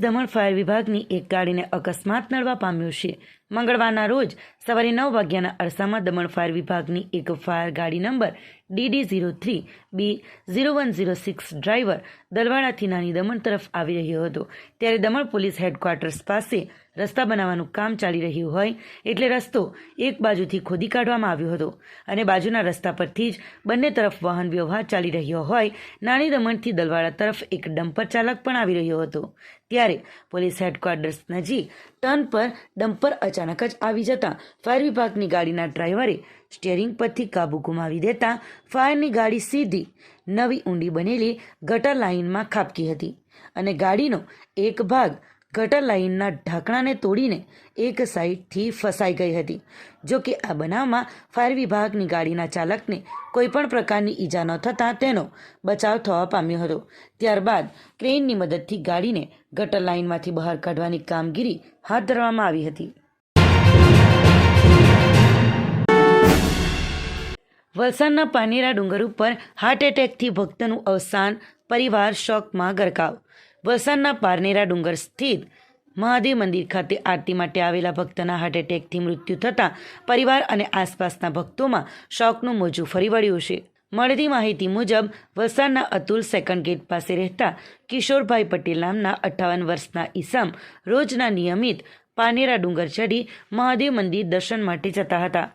Daman fire વિભાગની એક ગાડીને અકસ્માત નડવા પામ્યો છે. મંગળવારના રોજ સવારે નવ વાગ્યાના અરસામાં દમણ ફાયર વિભાગની એક ફાયર ગાડી number DD zero three B zero one zero six driver દલવાડાથી નાની દમણ તરફ આવી રહ્યો હતો. ત્યારે દમણ પોલીસ હેડક્વાર્ટર્સ પાસે રસ્તા બનાવવાનું કામ ચાલી રહ્યું હોય એટલે રસ્તો એક બાજુથી ખોદી કાઢવામાં આવ્યો હતો અને બાજુના રસ્તા પરથી જ બંને તરફ વાહન વ્યવહાર ચાલી રહ્યો હોય નાની દમણથી દલવાડા તરફ એક ડમ્પર ચાલક પણ આવી રહ્યો હતો. ત્યારે પોલીસ હેડક્વાર્ટર્સ નજીક ટર્ન પર ડમ્પર અચાનક જ આવી જતા ફાયર વિભાગની ગાડીના ડ્રાઈવરે સ્ટિયરિંગ પરથી કાબુ ગુમાવી દેતા ફાયરની ગાડી સીધી નવી ઊંડી બનેલી ગટર લાઇનમાં ખાબકી હતી અને ગાડીનો એક ભાગ ગટર લાઇનના ઢાંકણાને તોડીને એક સાઈડથી ફસાઈ ગઈ હતી. જો કે આ બનાવમાં ફાયર વિભાગની ગાડીના ચાલકને કોઈપણ પ્રકારની ઈજા ન થતાં તેનો બચાવ થવા પામ્યો હતો. ત્યારબાદ ક્રેનની મદદથી ગાડીને ગટર લાઇનમાંથી બહાર કાઢવાની કામગીરી હાથ ધરવામાં આવી હતી. વલસાડના પાનેરા ડુંગર ઉપર હાર્ટ એટેકથી ભક્તનું અવસાન, પરિવાર શોકમાં ગરકાવ. વલસાડના પારનેરા ડુંગર સ્થિત મહાદેવ મંદિર ખાતે આરતી માટે આવેલા ભક્તના હાર્ટ એટેકથી મૃત્યુ થતાં પરિવાર અને આસપાસના ભક્તોમાં શોકનું મોજું ફરી વળ્યું છે. મળતી માહિતી મુજબ, વલસાડના અતુલ સેકન્ડ ગેટ પાસે રહેતા કિશોરભાઈ પટેલ નામના અઠ્ઠાવન વર્ષના ઈસમ રોજના નિયમિત પાનેરા ડુંગર ચડી મહાદેવ મંદિર દર્શન માટે જતા હતા.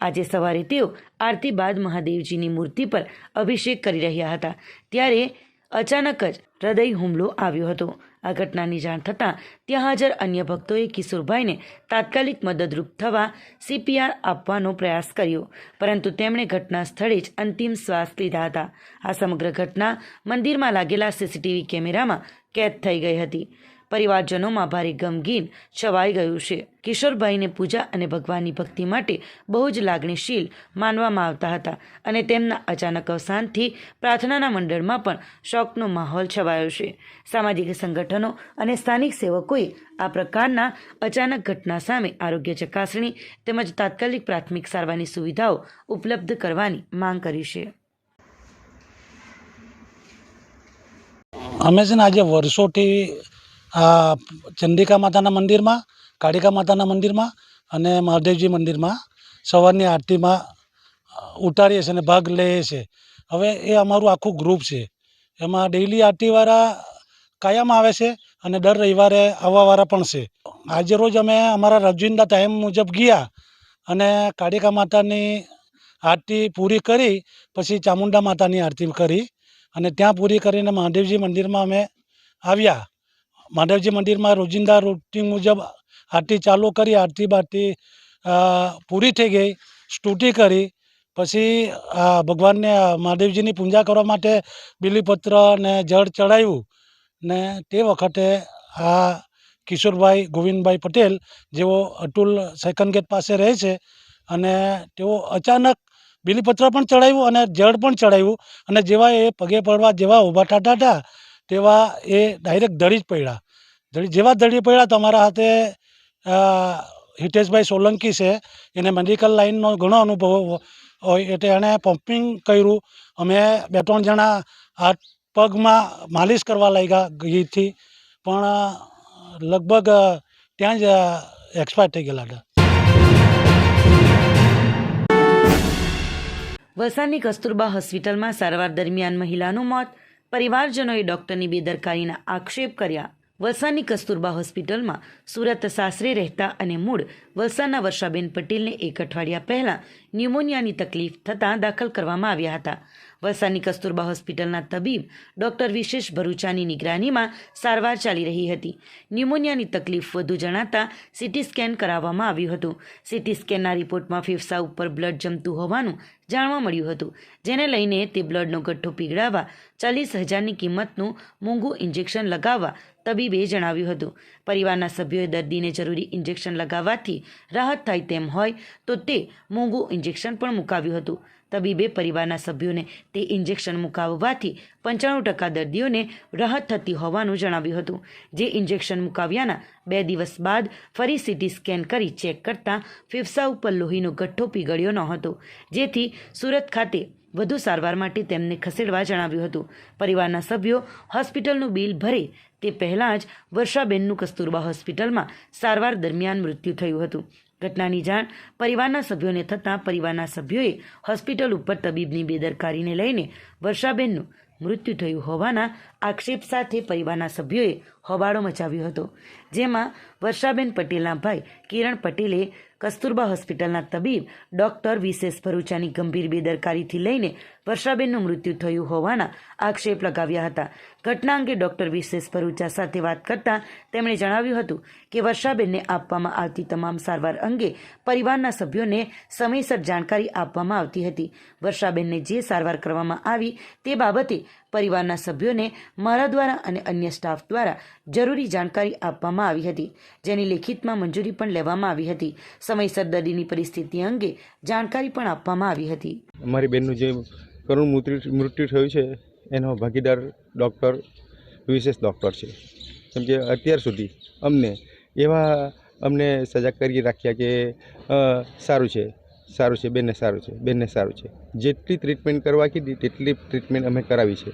આજે સવારે તેઓ આરતી બાદ મહાદેવજીની મૂર્તિ પર અભિષેક કરી રહ્યા હતા. ત્યારે અચાનક જ હૃદય હુમલો આવ્યો હતો. આ ઘટનાની જાણ થતાં ત્યાં હાજર અન્ય ભક્તોએ કિશોરભાઈને તાત્કાલિક મદદરૂપ થવા સીપીઆર આપવાનો પ્રયાસ કર્યો, પરંતુ તેમણે ઘટના સ્થળે જ અંતિમ શ્વાસ લીધા હતા. આ સમગ્ર ઘટના મંદિરમાં લાગેલા સીસીટીવી કેમેરામાં કેદ થઈ ગઈ હતી. પરિવારજનોમાં ભારે ગમગીન છવાઈ ગયું છે. કિશોરભાઈને પૂજા અને ભગવાનની ભક્તિ માટે બહુ જ લાગણીશીલ માનવામાં આવતા હતા અને તેમના અચાનક અવસાનથી પ્રાર્થનાના મંડળમાં પણ શોકનો માહોલ છવાયો છે. સામાજિક સંગઠનો અને સ્થાનિક સેવકોએ આ પ્રકારના અચાનક ઘટના સામે આરોગ્ય ચકાસણી તેમજ તાત્કાલિક પ્રાથમિક સારવારની સુવિધાઓ ઉપલબ્ધ કરવાની માંગ કરી છે. અમે છે ને આજે વર્ષોથી આ ચંડિકા માતાના મંદિરમાં, કાળિકા માતાના મંદિરમાં અને મહાદેવજી મંદિરમાં સવારની આરતીમાં ઉતારીએ છીએ અને ભાગ લઈએ છીએ. હવે એ અમારું આખું ગ્રુપ છે. એમાં ડેઈલી આરતીવાળા કાયમ આવે છે અને દર રવિવારે આવવાવાળા પણ છે. આજે રોજ અમે અમારા રોજિંદા ટાઈમ મુજબ ગયા અને કાળિકા માતાની આરતી પૂરી કરી, પછી ચામુંડા માતાની આરતી કરી અને ત્યાં પૂરી કરીને મહાદેવજી મંદિરમાં અમે આવ્યા. મહાદેવજી મંદિરમાં રોજિંદા રૂટીન મુજબ આરતી ચાલુ કરી, આરતી બારતી પૂરી થઈ ગઈ, સ્તુતિ કરી. પછી ભગવાનને મહાદેવજીની પૂજા કરવા માટે બિલીપત્ર ને જળ ચડાવ્યું ને તે વખતે આ કિશોરભાઈ ગોવિંદભાઈ પટેલ, જેઓ અતુલ સેકન્ડ ગેટ પાસે રહે છે અને તેઓ અચાનક બિલીપત્ર પણ ચડાવ્યું અને જળ પણ ચડાવ્યું અને જેવા એ પગે પડવા જેવા ઊભા ટાટા હતા તેવા એ ડાયરેક્ટ ધડી જ પડ્યા. ધડી, જેવા ધડી પડ્યા તમારા હાથે હિતેશભાઈ સોલંકી છે, એને મેડિકલ લાઇનનો ઘણો અનુભવ હોય એટલે એણે પમ્પિંગ કર્યું. અમે બે ત્રણ જણા હાથ પગમાં માલિશ કરવા લાગ્યા ઘીથી, પણ, લગભગ, ત્યાં જ એક્સપાયર થઈ ગયેલા હતા. વલસાડની કસ્તુરબા હોસ્પિટલમાં સારવાર દરમિયાન મહિલાનું મોત પરિવારજનોએ ડોક્ટરની બેદરકારીના આક્ષેપ કર્યા. વલસાડની કસ્તુરબા હોસ્પિટલમાં સુરત સાસરે રહેતા અને મૂળ વલસાડના વર્ષાબેન પટેલને એક અઠવાડિયા પહેલાં ન્યુમોનિયાની તકલીફ થતાં દાખલ કરવામાં આવ્યા હતા. વલસાડની કસ્તુરબા હોસ્પિટલના તબીબ ડોક્ટર વિશેષ ભરૂચાની નિગરાનીમાં સારવાર ચાલી રહી હતી. ન્યુમોનિયાની તકલીફ વધુ જણાતા સીટી સ્કેન કરાવવામાં આવ્યું હતું. સીટી સ્કેનના રિપોર્ટમાં ફેફસા ઉપર બ્લડ જમતું હોવાનું જાણવા મળ્યું હતું. જેને લઈને તે બ્લડનો ગઠ્ઠો પીગળાવવા ચાલીસ હજારની કિંમતનું મોંઘું ઇન્જેક્શન લગાવવા તબીબે જણાવ્યું હતું. પરિવારના સભ્યોએ દર્દીને જરૂરી ઇન્જેક્શન લગાવવાથી રાહત થાય તેમ હોય તો તે મોંઘું ઇન્જેક્શન પણ મુકાવ્યું હતું. તબીબે પરિવારના સભ્યોને તે ઇન્જેક્શન મુકાવવાથી પંચાણું ટકા દર્દીઓને રાહત થતી હોવાનું જણાવ્યું હતું. જે ઇન્જેક્શન મુકાવ્યાના બે દિવસ બાદ ફરી સીટી સ્કેન કરી ચેક કરતાં ફેફસા ઉપર લોહીનો ગઠ્ઠો પીગળ્યો ન હતો જેથી સુરત ખાતે વધુ સારવાર માટે તેમને ખસેડવા જણાવ્યું હતું. પરિવારના સભ્યો હોસ્પિટલનું બિલ ભરે તે પહેલાં જ વર્ષાબેનનું કસ્તુરબા હોસ્પિટલમાં સારવાર દરમિયાન મૃત્યુ થયું હતું. ઘટનાની જાણ પરિવારના સભ્યોને થતાં પરિવારના સભ્યોએ હોસ્પિટલ ઉપર તબીબની બેદરકારીને લઈને વર્ષાબેનનું મૃત્યુ થયું હોવાના આક્ષેપ સાથે પરિવારના સભ્યોએ હોબાળો મચાવ્યો હતો. જેમાં વર્ષાબેન પટેલના ભાઈ કિરણ પટેલે કસ્તુરબા હોસ્પિટલના તબીબ ડોક્ટર વિશેષ ભરૂચાની ગંભીર બેદરકારીથી લઈને વર્ષાબેનનું મૃત્યુ થયું હોવાના આક્ષેપ લગાવ્યા હતા. ઘટના અંગે ડોક્ટર વિશેષ ભરૂચા સાથે વાત કરતાં તેમણે જણાવ્યું હતું કે વર્ષાબેનને આપવામાં આવતી તમામ સારવાર અંગે પરિવારના સભ્યોને સમયસર જાણકારી આપવામાં આવતી હતી. વર્ષાબેનને જે સારવાર કરવામાં આવી તે બાબતે પરિવારના સભ્યોને મારા દ્વારા અને અન્ય સ્ટાફ દ્વારા જરૂરી જાણકારી આપવામાં આવી હતી, જેની લેખિતમાં મંજૂરી પણ લેવામાં આવી હતી. સમયસર દર્દીની પરિસ્થિતિ અંગે જાણકારી પણ આપવામાં આવી હતી. અમારી બેનનું જે કરુણ મૃત્યુ થયું છે, એનો ભાગીદાર ડૉક્ટર, વિશેષ ડૉક્ટર છે. કેમ કે અત્યાર સુધી અમને એવા અમને સજાગ કરી રાખ્યા કે સારું છે. સારું છે, બેનને સારું છે, બેનને સારું છે. જેટલી ટ્રીટમેન્ટ કરવા કીધી, તેટલી ટ્રીટમેન્ટ અમે કરાવી છે.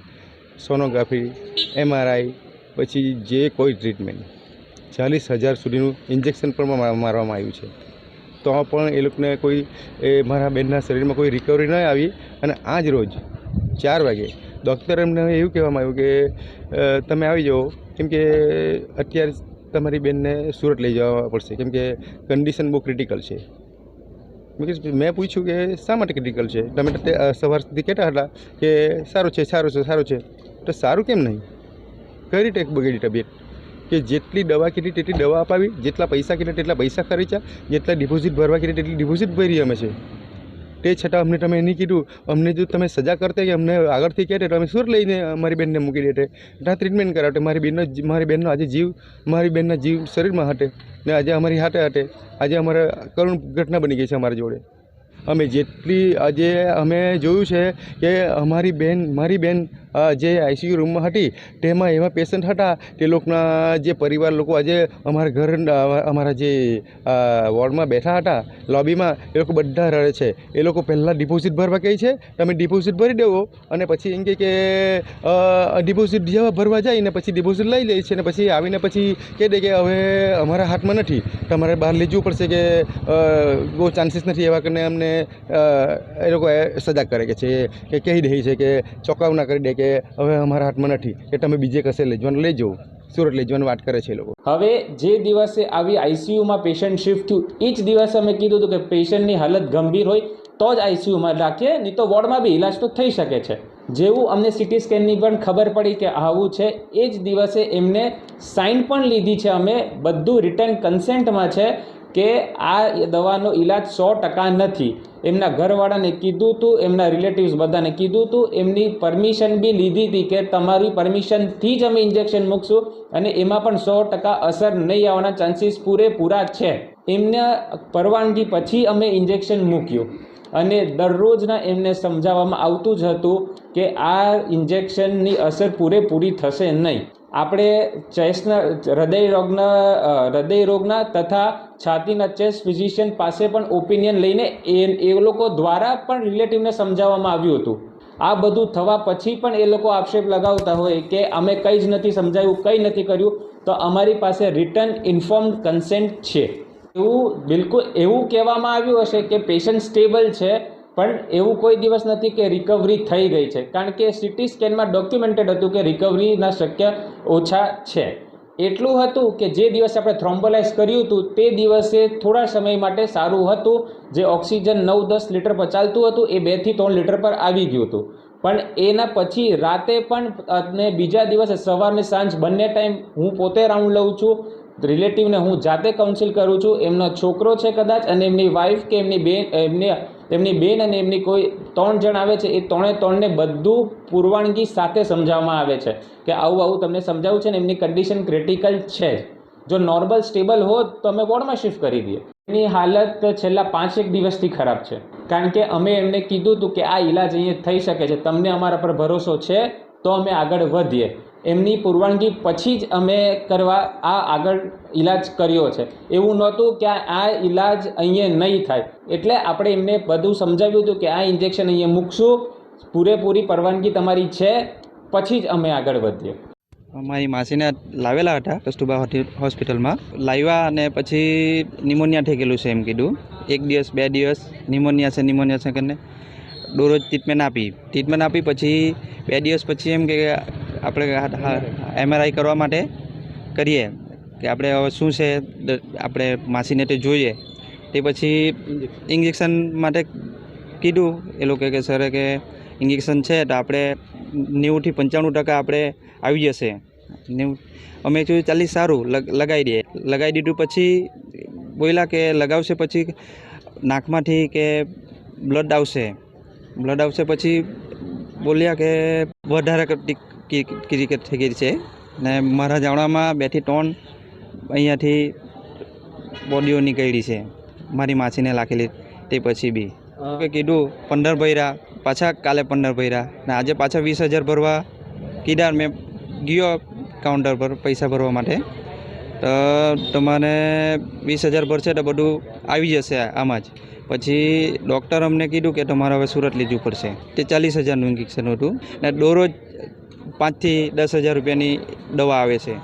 સોનોગ્રાફી એમઆરઆઈ પછી જે કોઈ ટ્રીટમેન્ટ ચાલીસ હજાર સુધીનું ઇન્જેક્શન પણ મારવામાં આવ્યું છે. તો પણ એ લોકોને કોઈ, એ મારા બેનના શરીરમાં કોઈ રિકવરી ન આવી અને આજ રોજ ચાર વાગે ડૉક્ટર એમને એવું કહેવામાં આવ્યું કે તમે આવી જાઓ, કેમ કે અત્યારે તમારી બેનને સુરત લઈ જવા પડશે. કેમ કે કન્ડિશન બહુ ક્રિટિકલ છે. મેં પૂછ્યું કે શા માટે ક્રિટિકલ છે? તમે સવાર સુધી કહેતા હતા કે સારું છે સારું છે સારું છે. તો સારું કેમ નહીં? કઈ રીતે બગડી તબિયત કે જેટલી દવા કીધી તેટલી દવા અપાવી, જેટલા પૈસા કીધા તેટલા પૈસા ખર્ચ્યા, જેટલા ડિપોઝિટ ભરવા કીધી તેટલી ડિપોઝિટ ભરી અમે છે. તે છતાં અમને તમે નહીં કીધું, અમને જો તમે સજા કરતા કે અમને આગળથી કહેતે તો અમે સુર લઈને મારી બેનને મૂકી દેતે ત્યાં ટ્રીટમેન્ટ કરાવતે મારી બેનનો મારી બેનનો આજે જીવ, મારી બેનના જીવ શરીરમાં હટે ને આજે અમારી હાથે હાથે આજે અમારે કરુણ ઘટના બની ગઈ છે અમારી જોડે. અમે જેટલી આજે અમે જોયું છે કે અમારી બેન, મારી બેન જે આઈસીયુ રૂમમાં હતી, તેમાં એવા પેશન્ટ હતા તે લોકોના જે પરિવાર લોકો આજે અમારા ઘર, અમારા જે વોર્ડમાં બેઠા હતા, લોબીમાં, એ લોકો બધા રડે છે. એ લોકો પહેલાં ડિપોઝિટ ભરવા કહે છે, તમે ડિપોઝિટ ભરી દેવો. અને પછી એમ કહે કે ડિપોઝિટ જેવા ભરવા જાય ને પછી ડિપોઝિટ લઈ લે છે ને પછી આવીને પછી કહી દે કે હવે અમારા હાથમાં નથી. તમારે બહાર લઈ જવું પડશે કે બહુ ચાન્સીસ નથી એવા કરીને અમને એ લોકો સજા કરે કે છે, કે કહી દે છે કે ચોંકાવના કરી દે કે હવે અમારા હાથમાં નથી, કે તમે બીજે કશે લઈ જવાનું, લઈ જવું સુરત લઈ જવાની વાત કરે છે લોકો. હવે જે દિવસે આવી આઈસીયુમાં પેશન્ટ શિફ્ટ થયું એ જ દિવસે અમે કીધું હતું કે પેશન્ટની હાલત ગંભીર હોય, તો જ આઈસીયુમાં રાખીએ, નહીં તો વોર્ડમાં બી ઇલાજ તો થઈ શકે છે. જેવું અમને સિટી સ્કેનની પણ ખબર પડી કે આવું છે, એ જ દિવસે એમને સાઇન પણ લીધી છે અમે, બધું રિટર્ન કન્સેન્ટમાં છે કે આ દવાનો ઈલાજ સો ટકા નથી. એમના ઘરવાળાને કીધું હતું એમના રિલેટિવ્સ બધાને કીધું હતું એમની પરમિશન બી લીધી હતી કે તમારી પરમિશનથી જ અમે ઇન્જેક્શન મૂકશું અને એમાં પણ સો ટકા અસર નહીં આવવાના ચાન્સીસ પૂરેપૂરા છે. એમના પરવાનગી પછી અમે ઇન્જેક્શન મૂક્યું. અને દરરોજના એમને સમજાવવામાં આવતું જ હતું કે આ ઇન્જેક્શનની અસર પૂરેપૂરી થશે નહીં. આપણે ચેસ્ટના હૃદય રોગના હૃદય રોગના તથા છાતીના ચેસ્ટ ફિઝિશિયન પાસે પણ ઓપિનિયન લઈને એ એ લોકો દ્વારા પણ રિલેટિવને સમજાવવામાં આવ્યું હતું. આ બધું થવા પછી પણ એ લોકો આક્ષેપ લગાવતા હોય કે અમે કંઈ જ નથી સમજાવ્યું કંઈ નથી કર્યું, તો અમારી પાસે રિટર્ન ઇન્ફોર્મ કન્સેન્ટ છે. એવું બિલકુલ એવું કહેવામાં આવ્યું હશે કે પેશન્ટ સ્ટેબલ છે પણ એવું કોઈ દિવસ નથી કે રિકવરી થઈ ગઈ છે. કારણ કે સિટી સ્કેનમાં ડોક્યુમેન્ટેડ હતું કે રિકવરીના શક્ય ઓછા છે. એટલું હતું કે જે દિવસે આપણે થ્રોમ્બોલાઇઝ કર્યું હતું, તે દિવસે થોડા સમય માટે સારું હતું. જે ઓક્સિજન નવ દસ લીટર પર ચાલતું હતું, એ બેથી ત્રણ લીટર પર આવી ગયું હતું. પણ એના પછી રાતે પણ અને બીજા દિવસે સવારને સાંજ બંને ટાઈમ હું પોતે રાઉન્ડ લઉં છું. રિલેટિવને હું જાતે કાઉન્સિલ કરું છું. એમનો છોકરો છે કદાચ અને એમની વાઈફ કે એમની બેન, એમની એમની બેન અને એમની કોઈ ત્રણ જણ આવે છે, એ ત્રણે ત્રણને બધું પૂર્વાણગી સાથે સમજાવવામાં આવે છે કે આવું આવું તમને સમજાવું છે ને એમની કન્ડિશન ક્રિટિકલ છે. જ નોર્મલ સ્ટેબલ હોત તો અમે વોર્ડમાં શિફ્ટ કરી દઈએ. એની હાલત છેલ્લા પાંચેક દિવસથી ખરાબ છે. કારણ કે અમે એમને કીધું હતું કે આ ઈલાજ અહીંયા થઈ શકે છે, તમને અમારા પર ભરોસો છે, તો અમે આગળ વધીએ. એમની પૂર્વાણગી પછી જ અમે કરવા આ આગળ ઈલાજ કર્યો છે. એવું નહોતું કે આ- ઈલાજ અહીંયા નહીં થાય. એટલે આપણે એમને બધું સમજાવ્યું હતું કે આ ઇન્જેક્શન અહીંયા મૂકશું. પૂરેપૂરી પરવાનગી તમારી છે. પછી જ અમે આગળ વધીએ. મારી માસીને લાવેલા હતા કસ્તુબા હોસ્પિટલમાં. લાવ્યા અને પછી નિમોનિયા ગયેલું છે એમ કીધું. એક દિવસ, બે દિવસ, નિમોનિયા છે નિમોનિયા છે કરીને દરરોજ ટ્રીટમેન્ટ આપી. ટ્રીટમેન્ટ આપી પછી બે દિવસ પછી એમ કે આપણે એમઆરઆઈ કરવા માટે કરીએ કે આપણે હવે શું છે આપણે માસીને તે જોઈએ. તે પછી ઇન્જેક્શન માટે કીધું એ લોકો કે, સરે, કે ઇન્જેક્શન છે તો આપણે નેવુંથી પંચાણું ટકા આપણે આવી જશે. નેવું, અમે કીધું, ચાલીસ સારું લગાવી દઈએ લગાવી દીધું પછી બોલ્યા કે લગાવશે પછી નાકમાંથી કે બ્લડ આવશે. બ્લડ આવશે પછી બોલ્યા કે વધારે ક્રિકેટ થઈ ગઈ છે. ને મારા જાણવામાં બેથી ત્રણ અહીંયાથી બોડીઓ નીકળી છે. મારી માસીને લાખેલી તે પછી બી. કે કીધું પંદર ભર્યા પાછા કાલે પંદર ભર્યા. ને આજે પાછા વીસ હજાર ભરવા કીધા મેં ગયો કાઉન્ટર પર પૈસા ભરવા માટે. તો તમારે વીસ હજાર ભરશે તો બધું આવી જશે આમાં જ. પછી ડૉક્ટર અમને કીધું કે તમારે હવે સુરત લીધું પડશે. તે ચાલીસ હજારનું ઇન્જેક્શન હતું. ને દરરોજ પાંચથી દસ હજાર રૂપિયાની દવા આવે છે.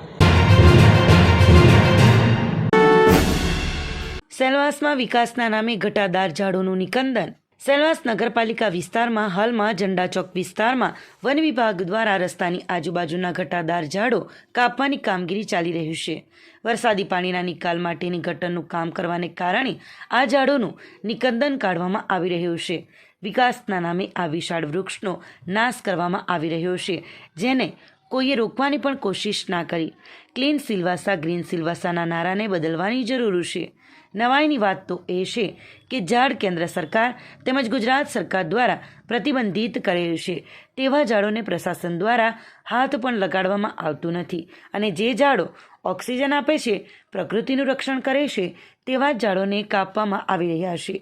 સેલવાસમાં વિકાસના નામે ઘટાદાર ઝાડોનું નિકંદન. સેલવાસ નગરપાલિકા વિસ્તારમાં હાલમાં ઝંડા ચોક વિસ્તારમાં વન વિભાગ દ્વારા રસ્તાની આજુબાજુના ઘટાદાર ઝાડો કાપવાની કામગીરી ચાલી રહ્યું છે. વરસાદી પાણીના નિકાલ માટેની ગટરનું કામ કરવાને કારણે આ ઝાડોનું નિકંદન કાઢવામાં આવી રહ્યું છે. વિકાસના નામે આ વિશાળ વૃક્ષનો નાશ કરવામાં આવી રહ્યો છે, જેને કોઈએ રોકવાની પણ કોશિશ ના કરી. ક્લીન સિલવાસા, ગ્રીન સિલવાસાના નારાને બદલવાની જરૂર છે. નવાઈની વાત તો એ છે કે ઝાડ કેન્દ્ર સરકાર તેમજ ગુજરાત સરકાર દ્વારા પ્રતિબંધિત કરેલ છે, તેવા ઝાડોને પ્રશાસન દ્વારા હાથ પણ લગાડવામાં આવતું નથી અને જે ઝાડો ઓક્સિજન આપે છે, પ્રકૃતિનું રક્ષણ કરે છે, તેવા ઝાડોને કાપવામાં આવી રહ્યા છે.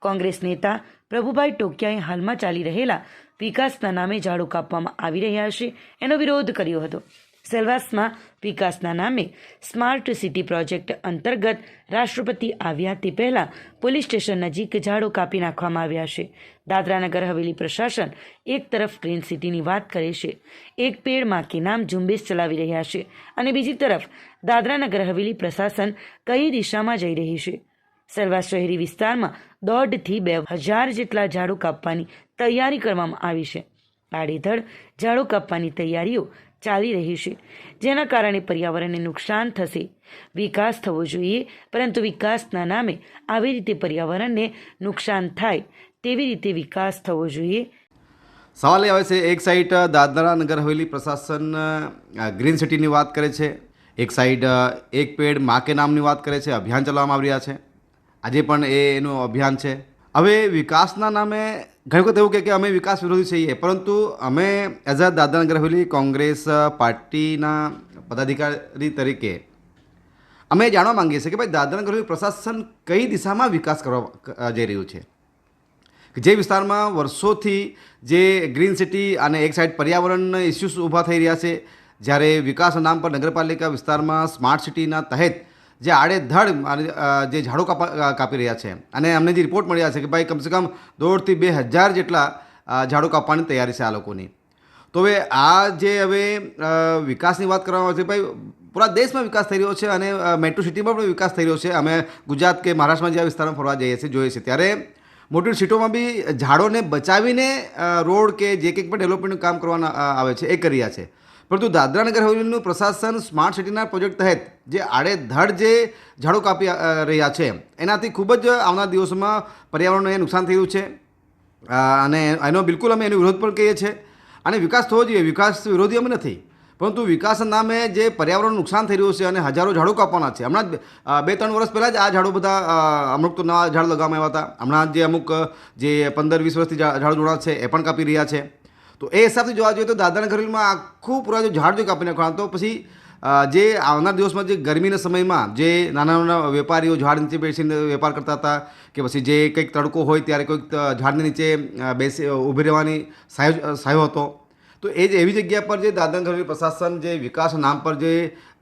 કોંગ્રેસ નેતા પ્રભુભાઈ ટોકિયાએ હાલમાં ચાલી રહેલા વિકાસના નામે ઝાડો કાપવામાં આવી રહ્યા છે. એનો વિરોધ કર્યો હતો. સેલવાસમાં વિકાસના નામે સ્માર્ટ સિટી પ્રોજેક્ટ અંતર્ગત રાષ્ટ્રપતિ આવ્યા તે પહેલાં પોલીસ સ્ટેશન નજીક ઝાડો કાપી નાખવામાં આવ્યા છે. દાદરાનગર હવેલી પ્રશાસન એક તરફ ગ્રીન સિટીની વાત કરે છે. એક પેડમાં કે નામ ઝુંબેશ ચલાવી રહ્યા છે અને બીજી તરફ દાદરાનગર હવેલી પ્રશાસન કઈ દિશામાં જઈ રહી છે. સેલવાસ શહેરી વિસ્તારમાં દોઢથી બે હજાર જેટલા ઝાડુ કાપવાની તૈયારી કરવામાં આવી છે. આડેધડ ઝાડો કાપવાની તૈયારીઓ ચાલી રહી છે, જેના કારણે પર્યાવરણને નુકસાન થશે. વિકાસ થવો જોઈએ, પરંતુ વિકાસના નામે આવી રીતે પર્યાવરણને નુકસાન થાય તેવી રીતે વિકાસ થવો જોઈએ. સવાલ એ આવે છે, એક સાઈડ દાદરા નગર હવેલી પ્રશાસન ગ્રીન સિટીની વાત કરે છે. એક સાઈડ એક પેડ માકે નામની વાત કરે છે, અભિયાન ચલાવવામાં આવી રહ્યા છે. આજે પણ એ એનું અભિયાન છે. હવે વિકાસના નામે ઘણી વખત એવું કે અમે વિકાસ વિરોધી છીએ, પરંતુ અમે as a Dadra Nagar Haveli Congress પાર્ટીના પદાધિકારી તરીકે અમે જાણવા માંગીએ છીએ કે ભાઈ દાદરાનગર હવેલી પ્રશાસન કઈ દિશામાં વિકાસ કરવા જઈ રહ્યું છે? જે વિસ્તારમાં વર્ષોથી જે ગ્રીન સિટી અને એક સાઈડ પર્યાવરણ ઇસ્યુઝ ઊભા થઈ રહ્યા છે, જ્યારે વિકાસના નામ પર નગરપાલિકા વિસ્તારમાં સ્માર્ટ સિટીના તહેત જે આડેધડ જે ઝાડો કાપા કાપી રહ્યા છે. અને અમને જે રિપોર્ટ મળ્યા છે કે ભાઈ કમસે કમ દોઢથી બે હજાર જેટલા ઝાડો કાપવાની તૈયારી છે આ લોકોની. તો હવે આ જે હવે વિકાસની વાત કરવામાં આવે છે, ભાઈ, પૂરા દેશમાં વિકાસ થઈ રહ્યો છે અને મેટ્રો સિટીમાં પણ વિકાસ થઈ રહ્યો છે. અમે ગુજરાત કે મહારાષ્ટ્રમાં જે વિસ્તારમાં ફરવા જઈએ છીએ, જોઈએ છીએ. ત્યારે મોટી સિટીઓમાં બી ઝાડોને બચાવીને રોડ કે જે કંઈક પણ ડેવલપમેન્ટનું કામ કરવાના આવે છે, એ કરી રહ્યા છે. પરંતુ દાદરા નગર હવેલીનું પ્રશાસન સ્માર્ટ સિટીના પ્રોજેક્ટ તહેત જે આડેધડ જે ઝાડો કાપી રહ્યા છે, એનાથી ખૂબ જ આવનાર દિવસોમાં પર્યાવરણને નુકસાન થયું છે. અને એનો બિલકુલ અમે એનો વિરોધ પણ કહીએ છીએ. અને વિકાસ થવો જોઈએ, વિકાસ વિરોધી અમે નથી. પરંતુ વિકાસના નામે જે પર્યાવરણનું નુકસાન થઈ રહ્યું છે અને હજારો ઝાડો કાપવાના છે. હમણાં બે ત્રણ વર્ષ પહેલાં જ આ ઝાડો બધા અમુક તો નવા ઝાડ લગાવવામાં આવ્યા હતા. હમણાં જે અમુક જે પંદર વીસ વર્ષથી ઝાડો જોડા છે, એ પણ કાપી રહ્યા છે. તો એ હિસાબથી જોવા જોઈએ તો દાદાના ઘરેલમાં આખું પૂરા જો ઝાડ જો કાપી નાખવાનું તો પછી જે આવનાર દિવસમાં જે ગરમીના સમયમાં જે નાના નાના વેપારીઓ ઝાડ નીચે બેસીને વેપાર કરતા હતા કે પછી જે કંઈક તડકો હોય ત્યારે કોઈક ઝાડની નીચે બેસી ઊભી રહેવાની સાયો સાયો હતો. તો એ જ એવી જગ્યા પર જે દાદરા ઘરેલી પ્રશાસન જે વિકાસ નામ પર જે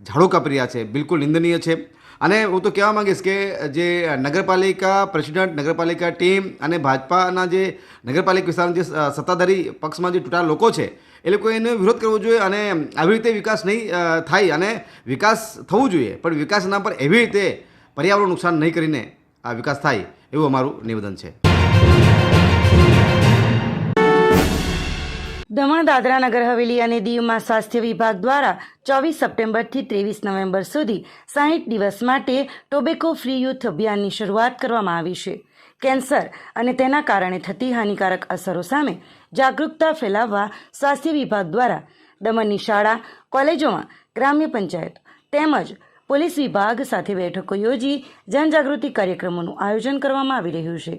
ઝાડો કાપી રહ્યા છે, બિલકુલ નિંદનીય છે. અને હું તો કહેવા માંગીશ કે જે નગરપાલિકા પ્રેસિડન્ટ, નગરપાલિકા ટીમ અને ભાજપાના જે નગરપાલિકા વિસ્તારના જે સત્તાધારી પક્ષમાં જે ચૂંટાયેલા લોકો છે, એ લોકોએ એનો વિરોધ કરવો જોઈએ અને આવી રીતે વિકાસ નહીં થાય અને વિકાસ થવું જોઈએ. પણ વિકાસના પર એવી રીતે પર્યાવરણ નુકસાન નહીં કરીને આ વિકાસ થાય એવું અમારું નિવેદન છે. દમણ, દાદરા નગર, હવેલી અને દીવમાં સ્વાસ્થ્ય વિભાગ દ્વારા ચોવીસ સપ્ટેમ્બરથી ત્રેવીસ નવેમ્બર સુધી સાહીઠ દિવસ માટે ટોબેકો ફ્રી યુથ અભિયાનની શરૂઆત કરવામાં આવી છે. કેન્સર અને તેના કારણે થતી હાનિકારક અસરો સામે જાગૃતતા ફેલાવવા સ્વાસ્થ્ય વિભાગ દ્વારા દમણની શાળા, કોલેજોમાં ગ્રામ્ય પંચાયત તેમજ પોલીસ વિભાગ સાથે બેઠકો યોજી જનજાગૃતિ કાર્યક્રમોનું આયોજન કરવામાં આવી રહ્યું છે.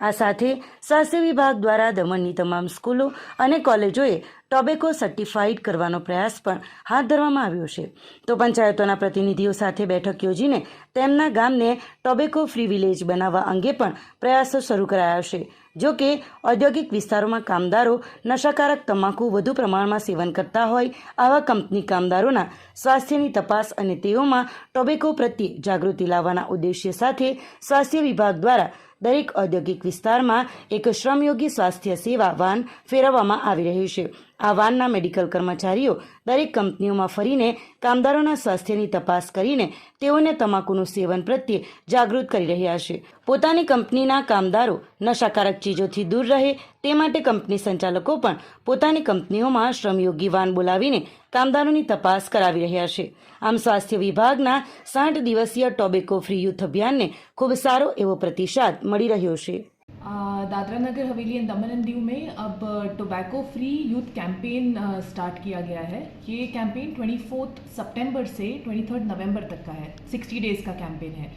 આ સાથે સ્વાસ્થ્ય વિભાગ દ્વારા દમણની તમામ સ્કૂલો અને કોલેજોએ ટોબેકો સર્ટિફાઈડ કરવાનો પ્રયાસ પણ હાથ ધરવામાં આવ્યો છે. તો પંચાયતોના પ્રતિનિધિઓ સાથે બેઠક યોજીને તેમના ગામને ટોબેકો ફ્રી વિલેજ બનાવવા અંગે પણ પ્રયાસો શરૂ કરાયા છે. જો કે ઔદ્યોગિક વિસ્તારોમાં કામદારો નશાકારક તમાકુ વધુ પ્રમાણમાં સેવન કરતા હોય આવા કંપની કામદારોના સ્વાસ્થ્યની તપાસ અને તેઓમાં ટોબેકો પ્રત્યે જાગૃતિ લાવવાના ઉદ્દેશ્ય સાથે સ્વાસ્થ્ય વિભાગ દ્વારા દરેક ઔદ્યોગિક વિસ્તારમાં એક શ્રમયોગી સ્વાસ્થ્ય સેવા વાન ફેરવવામાં આવી રહી છે. આ વાનના મેડિકલ કર્મચારીઓ દરેક કંપનીઓમાં ફરીને કામદારોના સ્વાસ્થ્યની તપાસ કરીને તેઓને તમાકુનું સેવન પ્રત્યે જાગૃત કરી રહ્યા છે. પોતાની કંપનીના કામદારો નશાકારક ચીજોથી દૂર રહે તે માટે કંપની સંચાલકો પણ પોતાની કંપનીઓમાં શ્રમયોગી વાન બોલાવીને કામદારોની તપાસ કરાવી રહ્યા છે. આમ સ્વાસ્થ્ય વિભાગના સાઠ દિવસીય ટોબેકો ફ્રી યુથ અભિયાનને ખૂબ સારો એવો પ્રતિસાદ મળી રહ્યો છે. Dadra Nagar Haveli and Daman and Diu में अब tobacco free youth campaign start किया गया है। ये कैंपेन 24 सितंबर से 23 नवंबर तक का है। 60 डेज़ का कैंपेन है।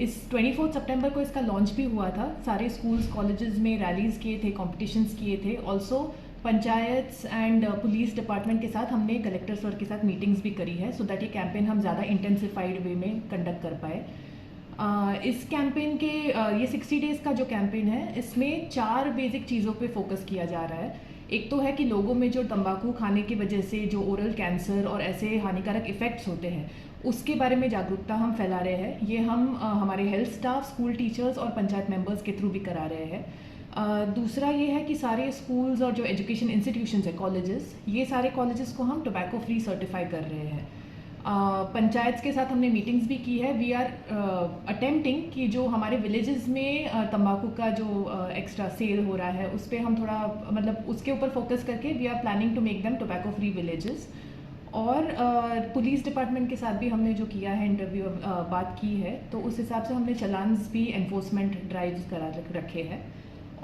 इस 24 सितंबर को इसका लॉन्च भी हुआ था। सारे स्कूल्स कॉलेजेस में रैलीज किए थे कॉम्पिटिशन्स किए थे। Also panchayat and police department के साथ हमने कलेक्टर सर के साथ मीटिंग्स भी करी है सो दैट ये कैंपेन हम ज़्यादा इंटेंसिफाइड वे में कंडक्ट कर पाए। इस कैंपेन के ये 60 डेज़ का जो कैंपेन है, इसमें चार बेसिक चीज़ों पे फोकस किया जा रहा है। एक तो है कि लोगों में जो तंबाकू खाने की वजह से जो ओरल कैंसर और ऐसे हानिकारक इफ़ेक्ट्स होते हैं, उसके बारे में जागरूकता हम फैला रहे हैं। ये हम हमारे हेल्थ स्टाफ स्कूल टीचर्स और पंचायत मेंबर्स के थ्रू भी करा रहे हैं। दूसरा ये है कि सारे स्कूल्स और जो एजुकेशन इंस्टीट्यूशन है कॉलेजेस ये सारे कॉलेजेस को हम टोबैको फ्री सर्टिफाई कर रहे हैं। पंचायत के साथ हमने मीटिंग्स भी की है। वी आर अटेम्प्टिंग कि जो हमारे विलेजेस में तंबाकू का जो एक्स्ट्रा सेल हो रहा है, उस पर हम थोड़ा मतलब उसके ऊपर फोकस करके we are planning to make them tobacco free villages और पुलिस डिपार्टमेंट के साथ भी हमने जो किया है इंटरव्यू बात की है तो उस हिसाब से हमने चलान्स भी एनफोर्समेंट ड्राइव्स करा रखे हैं।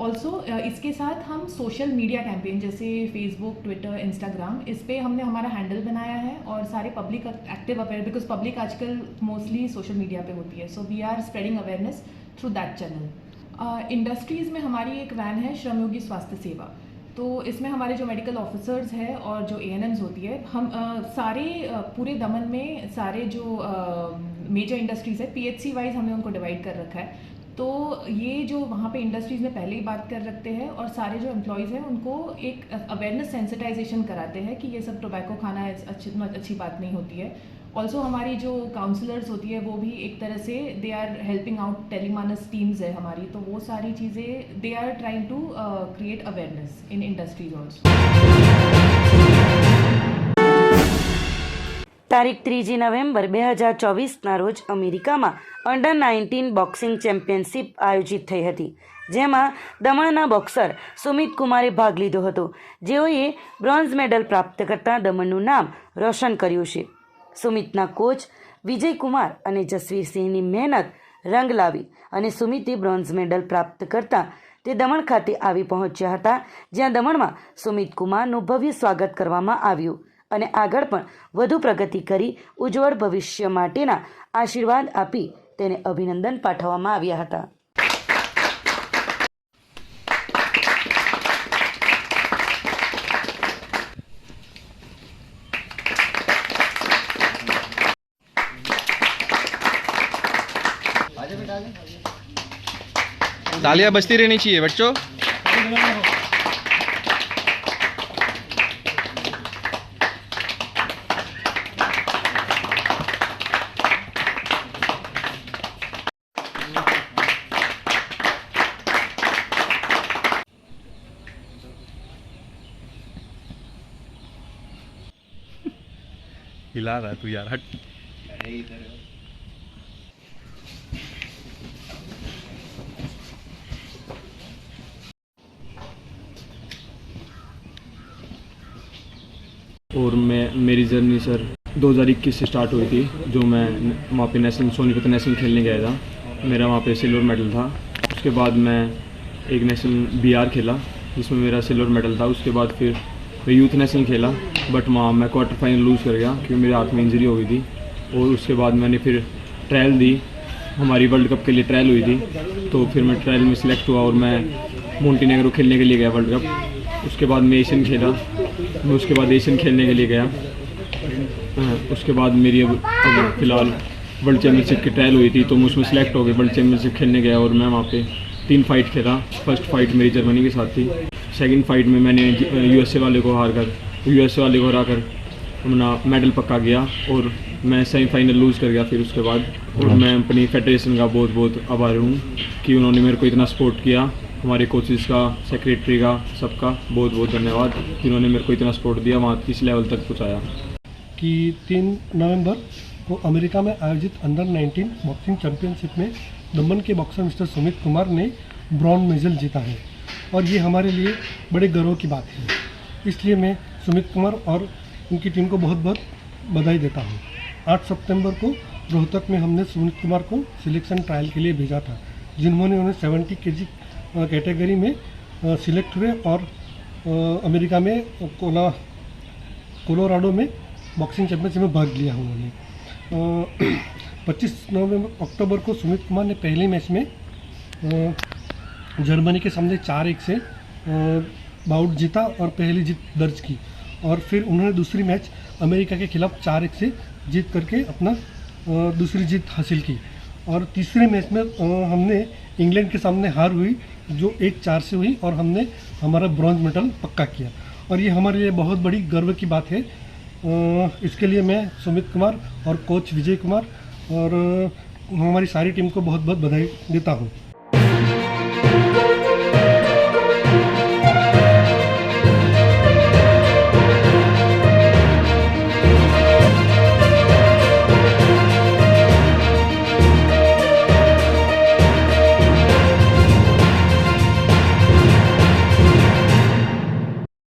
ऑल्सो इसके साथ हम सोशल मीडिया कैंपेन जैसे फेसबुक ट्विटर इंस्टाग्राम इस पर हमने हमारा हैंडल बनाया है और सारे public active aware because public आजकल मोस्टली सोशल मीडिया पे होती है। So we are spreading awareness through that channel industries में हमारी एक वैन है श्रमयोगी स्वास्थ्य सेवा। तो इसमें हमारे जो मेडिकल ऑफिसर्स हैं और जो ए होती है हम अ, सारे अ, पूरे दमन में सारे जो मेजर इंडस्ट्रीज़ है पीएचसी वाइज हमने उनको डिवाइड कर रखा है। तो ये जो वहाँ पे इंडस्ट्रीज़ में पहले ही बात कर रखते हैं और सारे जो एम्प्लॉयज़ हैं, उनको एक अवेयरनेस सेंसिटाइजेशन कराते हैं कि ये सब टोबैको खाना अच्छी अच्छी बात नहीं होती है। ऑल्सो हमारी जो काउंसलर्स होती है, वो भी एक तरह से they are helping out Telemanas teams है हमारी तो वो सारी चीज़ें they are trying to create awareness in industries also તારીખ ત્રીજી નવેમ્બર બે હજાર ચોવીસના રોજ અમેરિકામાં અંડર નાઇન્ટીન બોક્સિંગ ચેમ્પિયનશિપ આયોજિત થઈ હતી, જેમાં દમણના બોક્સર સુમિત કુમારે ભાગ લીધો હતો. જેઓએ બ્રોન્ઝ મેડલ પ્રાપ્ત કરતાં દમણનું નામ રોશન કર્યું છે. સુમિતના કોચ વિજય કુમાર અને જસવીરસિંહની મહેનત રંગ લાવી અને સુમિતે બ્રોન્ઝ મેડલ પ્રાપ્ત કરતાં તે દમણ ખાતે આવી પહોંચ્યા હતા, જ્યાં દમણમાં સુમિત કુમારનું ભવ્ય સ્વાગત કરવામાં આવ્યું. અને આગળ પણ વધુ પ્રગતિ કરી ઉજ્જવળ ભવિષ્ય માટેના આશીર્વાદ આપી તેને અભિનંદન પાઠવવામાં આવ્યા હતા तालियां बजती रहनी चाहिए बच्चों हिला रहा है तू यार हट। और मैं मेरी जर्नी सर 2021 से स्टार्ट हुई थी जो मैं वहाँ पे नेशनल सोनीपत नेशनल खेलने गया था। मेरा वहाँ पे सिल्वर मेडल था। उसके बाद मैं एक नेशनल बी खेला जिसमें मेरा सिल्वर मेडल था। उसके बाद फिर मैं यूथ नेशनल खेला। बट वहाँ मैं क्वार्टर फाइनल लूज़ कर गया क्योंकि मेरे हाथ में इंजरी हो गई थी। और उसके बाद मैंने फिर ट्रायल दी। हमारी वर्ल्ड कप के लिए ट्रायल हुई थी। तो फिर मैं ट्रायल में सिलेक्ट हुआ और मैं मोन्टीनेग्रो खेलने के लिए गया वर्ल्ड कप उसके बाद मैं एशियन खेला। मैं उसके बाद एशियन खेलने के लिए गया। हाँ, उसके बाद मेरी अब फ़िलहाल वर्ल्ड चैम्पियनशिप की ट्रायल हुई थी। तो मैं उसमें सेलेक्ट हो गया वर्ल्ड चैम्पियनशिप खेलने गया और मैं वहाँ पे तीन फाइट खेला। फ़र्स्ट फाइट मेरी जर्मनी के साथ थी। सेकंड फाइट में मैंने यूएसए वाले को हार कर यूएसए वाले को हरा कर अपना मेडल पक्का गया और मैं सेमीफाइनल लूज़ कर गया फिर उसके बाद। और मैं अपनी फेडरेशन का बहुत बहुत आभारी हूँ कि उन्होंने मेरे को इतना सपोर्ट किया हमारे कोचेज़ का सेक्रेटरी का सबका बहुत बहुत धन्यवाद जिन्होंने मेरे को इतना सपोर्ट दिया वहाँ इस लेवल तक पहुँचाया। कि तीन नवंबर को अमेरिका में आयोजित अंडर 19 बॉक्सिंग चैंपियनशिप में दमन के बॉक्सर मिस्टर सुमित कुमार ने ब्रॉन्ज मेडल जीता है। और ये हमारे लिए बड़े गर्व की बात है। इसलिए मैं सुमित कुमार और उनकी टीम को बहुत बहुत बधाई देता हूँ। आठ सितंबर को रोहतक में हमने सुमित कुमार को सिलेक्शन ट्रायल के लिए भेजा था, जिन्होंने उन्हें सेवेंटी के जी कैटेगरी में सिलेक्ट हुए और अमेरिका में कोला, कोलोराडो में बॉक्सिंग चैंपियनशिप में भाग लिया उन्होंने। पच्चीस नवंबर, अक्टूबर को सुमित कुमार ने पहले मैच में जर्मनी के सामने चार एक से बाउट जीता और पहली जीत दर्ज की। और फिर उन्होंने दूसरी मैच अमेरिका के खिलाफ चार एक से जीत करके अपना दूसरी जीत हासिल की। और तीसरे मैच में हमने इंग्लैंड के सामने हार हुई, जो एक चार से हुई और हमने हमारा ब्रॉन्ज मेडल पक्का किया। और ये हमारे लिए बहुत बड़ी गर्व की बात है। इसके लिए मैं सुमित कुमार और कोच विजय कुमार और हमारी सारी टीम को बहुत बहुत बधाई देता हूँ।